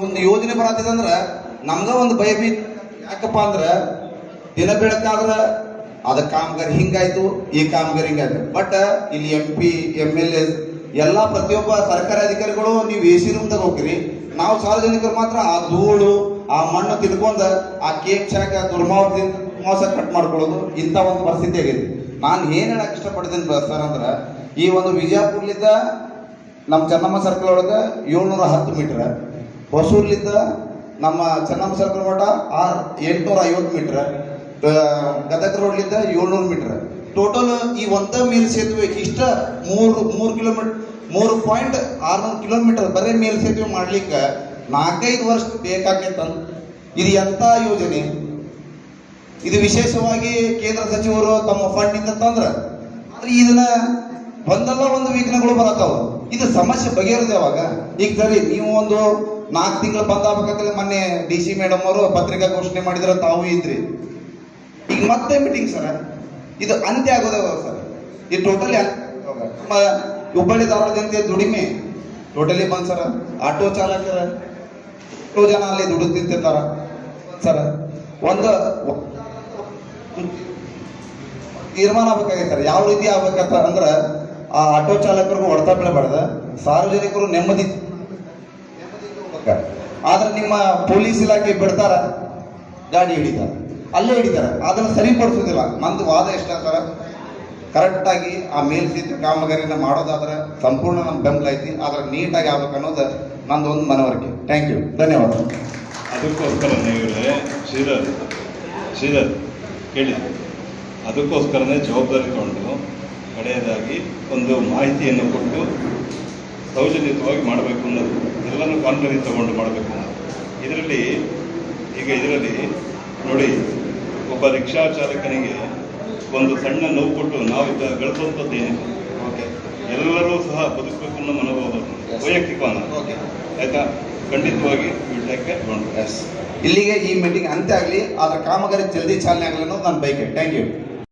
ಒಂದು ಯೋಜನೆ ಬರತ್ತಿದೆ ಅಂದ್ರೆ ನಮ್ಗ ಒಂದು ಬಿ ಯಾಕಪ್ಪ ಅಂದ್ರೆ ದಿನ ಬೆಳಕಾದ್ರ ಅದ ಕಾಮಗಾರಿ ಹಿಂಗಾಯ್ತು, ಈ ಕಾಮಗಾರಿ ಹಿಂಗಾಯ್ತು. ಬಟ್ ಇಲ್ಲಿ M P M L A ಎಲ್ಲ ಪ್ರತಿಯೊಬ್ಬ ಸರ್ಕಾರಿ ಅಧಿಕಾರಿಗಳು ನೀವು ಎ ಸಿ ರೂಮ್ದಾಗ ಹೋಗ್ರಿ. ನಾವು ಸಾರ್ವಜನಿಕರು ಮಾತ್ರ ಆ ಧೂಳು, ಆ ಮಣ್ಣು ತಿನ್ಕೊಂಡ ಆ ಕೇಕ್ ಚಾಕ ದುರ್ಮಾವದಿಂದ ಮೋಸ ಕಟ್ ಮಾಡ್ಕೊಳ್ಳೋದು ಇಂಥ ಒಂದು ಪರಿಸ್ಥಿತಿ ಆಗೈತಿ. ನಾನು ಏನ್ ಹೇಳಕ್ ಇಷ್ಟಪಡ್ತೀನಿ ಸರ್ ಅಂದ್ರೆ, ಈ ಒಂದು ವಿಜಯಪುರ್ಲಿದ್ದ ನಮ್ಮ ಚನ್ನಮ್ಮ ಸರ್ಕಲ್ ಒಳಗೆ ಏಳ್ನೂರ ಹತ್ತು ಮೀಟರ್ ಹೊಸೂರ್ಲಿದ್ದ ನಮ್ಮ ಸರ್ಕಲ್ ಮಠ ಆರ್ ಎಂಟುನೂರ ಐವತ್ತು ಮೀಟರ್ ಗದಗ ರೋಡ್ಲಿಂದ ಏಳ್ನೂರು ಮೀಟರ್ ಟೋಟಲ್ ಈ ಒಂದ ಮೇಲ್ ಸೇತುವೆ ಇಷ್ಟ ಮೂರು ಮೂರು ಕಿಲೋಮೀಟರ್ ಮೂರು ಪಾಯಿಂಟ್ ಆರ್ನೂರು ಕಿಲೋಮೀಟರ್ ಬರೀ ಮೇಲ್ ಸೇತುವೆ ಮಾಡ್ಲಿಕ್ಕೆ ನಾಲ್ಕೈದು ವರ್ಷ ಬೇಕಾಗೈತಂತ ಇದು ಎಂಥ ಯೋಜನೆ? ಇದು ವಿಶೇಷವಾಗಿ ಕೇಂದ್ರ ಸಚಿವರು ತಮ್ಮ ಫಂಡ್ ಇಂದ ತಂದ್ರ. ಆದ್ರೆ ಇದನ್ನ ಒಂದಲ್ಲ ಒಂದು ವಿಘ್ನಗಳು ಬರತ್ತಾವ. ಇದು ಸಮಸ್ಯೆ ಬಗೆಹರಿದೆ ಅವಾಗ. ಈಗ ಸರಿ, ನೀವು ಒಂದು ನಾಲ್ಕು ತಿಂಗಳು ಬಂದ್ ಆಗ್ಬೇಕಾದ್ರೆ ಮೊನ್ನೆ ಡಿ ಸಿ ಮೇಡಮ್ ಅವರು ಪತ್ರಿಕಾ ಘೋಷಣೆ ಮಾಡಿದ್ರೆ, ತಾವು ಇದ್ರಿ. ಈಗ ಮತ್ತೆ ಮೀಟಿಂಗ್ ಸರ್? ಇದು ಅಂತ್ಯ ಆಗೋದೇ ಸರ್. ಇದು ಟೋಟಲಿ ಹುಬ್ಬಳ್ಳಿ ಧಾರವಾಡ ಜನತೆ ದುಡಿಮೆ. ಟೋಟಲಿ ಬಂದ್ ಸರ್. ಆಟೋ ಚಾಲಕರ ಎಷ್ಟೋ ಜನ ಅಲ್ಲಿ ದುಡಿದು ತಿಂತಿರ್ತಾರ ಸರ್, ಒಂದು ತೀರ್ಮಾನ ಆಗ್ಬೇಕಾಗೈತೆ ಸರ್. ಯಾವ ರೀತಿ ಆಗ್ಬೇಕಂತ ಅಂದ್ರೆ ಆ ಆಟೋ ಚಾಲಕರಿಗೂ ಹೊಡೆತ ಬೀಳಬಾರ್ದ ಸಾರ್ವಜನಿಕರು ನೆಮ್ಮದಿ ಆದ್ರೆ ನಿಮ್ಮ ಪೊಲೀಸ್ ಇಲಾಖೆ ಬಿಡ್ತಾರ, ಗಾಡಿ ಹಿಡಿತಾರ. ಅಲ್ಲೇ ಹಿಡಿತಾರ. ಅದನ್ನ ಸರಿಪಡಿಸೋದಿಲ್ಲ. ನಂದು ವಾದ ಎಷ್ಟ ಕರೆಕ್ಟಾಗಿ ಆ ಮೇಲ್ಸೇತುವೆ ಕಾಮಗಾರಿನ ಮಾಡೋದಾದ್ರೆ ಸಂಪೂರ್ಣ ನಮ್ಮ ಬೆಂಬಲ ಐತಿ. ಆದ್ರೆ ನೀಟಾಗಿ ಆಗ್ಬೇಕು ಅನ್ನೋದು ನಂದು ಒಂದು ಮನವರಿಕೆ. ಥ್ಯಾಂಕ್ ಯು ಧನ್ಯವಾದ. ಅದಕ್ಕೋಸ್ಕರ ಶ್ರೀಧರ್ ಶ್ರೀಧರ್, ಕೇಳಿ. ಅದಕ್ಕೋಸ್ಕರನೇ ಜವಾಬ್ದಾರಿ ತಗೊಂಡು ಕಡೆಯದಾಗಿ ಒಂದು ಮಾಹಿತಿಯನ್ನು ಕೊಟ್ಟು ಸೌಜನ್ಯತವಾಗಿ ಮಾಡಬೇಕು ಅನ್ನೋದು. ಕಾನ್ಫರೆನ್ಸ್ ತಗೊಂಡು ಮಾಡಬೇಕು. ಇದರಲ್ಲಿ ಈಗ ಇದರಲ್ಲಿ ನೋಡಿ ಒಬ್ಬ ರಿಕ್ಷಾ ಚಾಲಕನಿಗೆ ಒಂದು ಸಣ್ಣ ನೋವು ಕೊಟ್ಟು ನಾವು ಗಳಿಸುವಂಥದ್ದು ಏನಿದೆ ಓಕೆ ಎಲ್ಲರೂ ಸಹ ಬದುಕಬೇಕು ಅನ್ನೋ ಮನೋಭಾವ ವೈಯಕ್ತಿಕ ಓಕೆ ಆಯ್ತಾ? ಖಂಡಿತವಾಗಿ ಎಸ್ ಇಲ್ಲಿಗೆ ಈ ಮೀಟಿಂಗ್ ಅಂತ್ಯ ಆಗಲಿ ಅದರ ಕಾಮಗಾರಿ ಜಲ್ದಿ ಚಾಲನೆ ಆಗಲಿ ಅನ್ನೋದು ನನ್ನ ಬೈಕೆ ಥ್ಯಾಂಕ್ ಯು